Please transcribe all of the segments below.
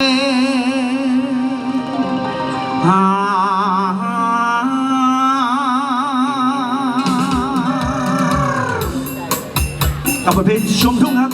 กับบทเพลงชมทุ่งครับ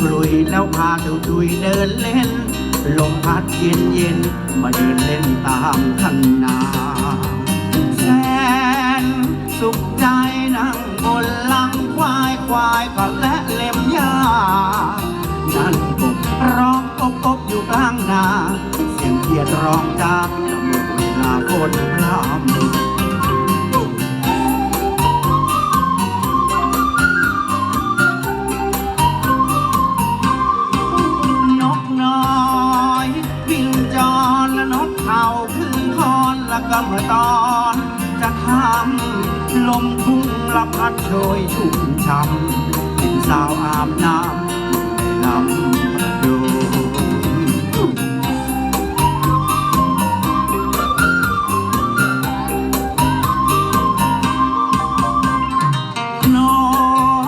ปลุยแล้วพาเจ้าตุยเดินเล่น ลมพัดเย็นเย็นมาเดินเล่นตามคันนาแสนสุขใจนั่งบนหลังควายควายก็และเล็มหญ้านั่นกบร้องกบกบอยู่กลางนา เสียงเกียดร้องจากละเมื่อเวลาคนพรำ เมื่อตอน จะทำลมทุ่งละพัดโชยชุ่มช่ำเป็นสาวอาบน้ำในลำดูน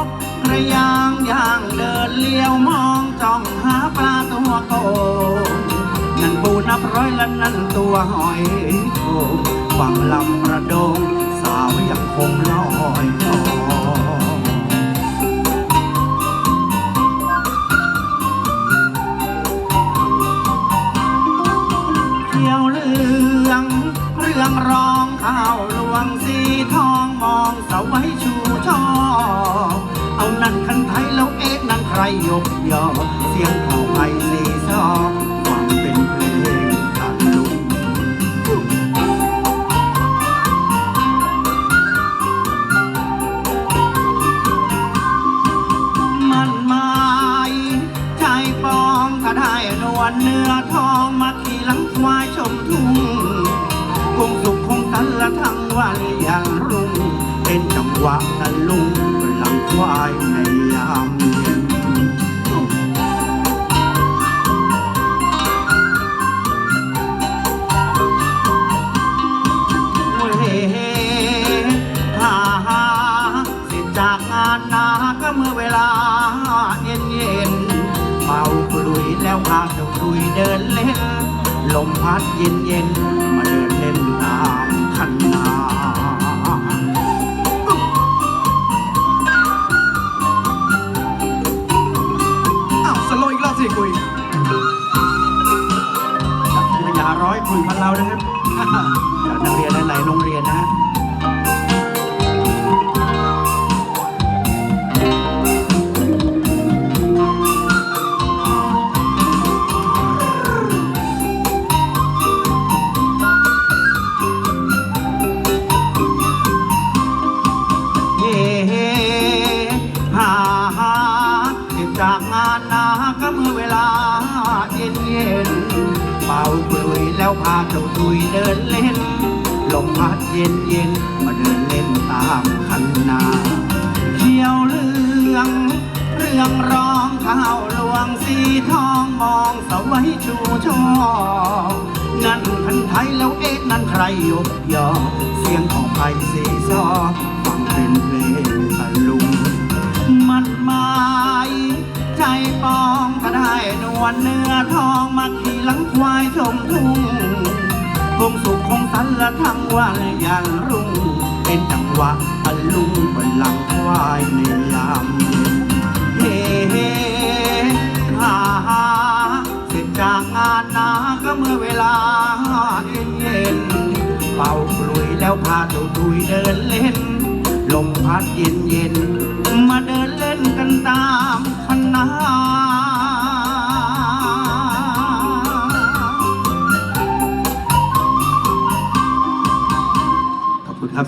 กกระยางย่างเดินเลี้ยวมองจ้องหาปลาตัวโต นับร้อยละนั่นตัวหอยโขงฟังลำประดง สาวยังคงลอยคอเขียวเหลือง เรื่องร้องข้าวลวงสีทองมองสาวไว้ชูช่อเอานั่นคันไทยแล้วเอ๊ะนั่นใครยกยอเสียงของไผ่สีซอ นวลเนื้อทองมาขี่หลังควายชมทุ่งคงสุขคงสันละทั้งวันยันรุ่ง เป็นจังหวะตะลุงหลังควาย แล้วพาเจ้าคุยเดินเล่น ลมพัดเย็นเย็นมาเดินเล่นตามคันนาอ้าวสโลอีกรอบสิคุยจากพิทยาร้อยคุยพันเรานะครับจากนักเรียนหลายๆโรงเรียนนะฮะ เป่าคลุยแล้วพาเจ้าตุยเดินเล่น ลมพัดเย็นเย็นมาเดินเล่นตามคันนาเขียวเหลือง เรื่องร้องข้าวหลวงสีทองมองสวัยชูช่อนั่นคันไทยแล้วเอ๊ะนั่นใครยกยอ เสียงของไผ่สีซอฟังเป็นเพลงตะลุ ได้นวลเนื้อทองมาขี่หลังควายชมทุ่งคงสุขคงสันละทั้งวันยันรุ่ง เป็นจังหวะตะลุงบนหลังควายในยามเย็นเฮ้ฮ่าฮ่าเสร็จจากงานนาก็เมื่อเวลาเย็นเย็นเป่าคลุยแล้วพาเจ้าตุยเดินเล่นลมพัดเย็นเย็นมาเดินเล่นกันตามคณะ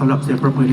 คุณครับสำหรับเสียงประมือที่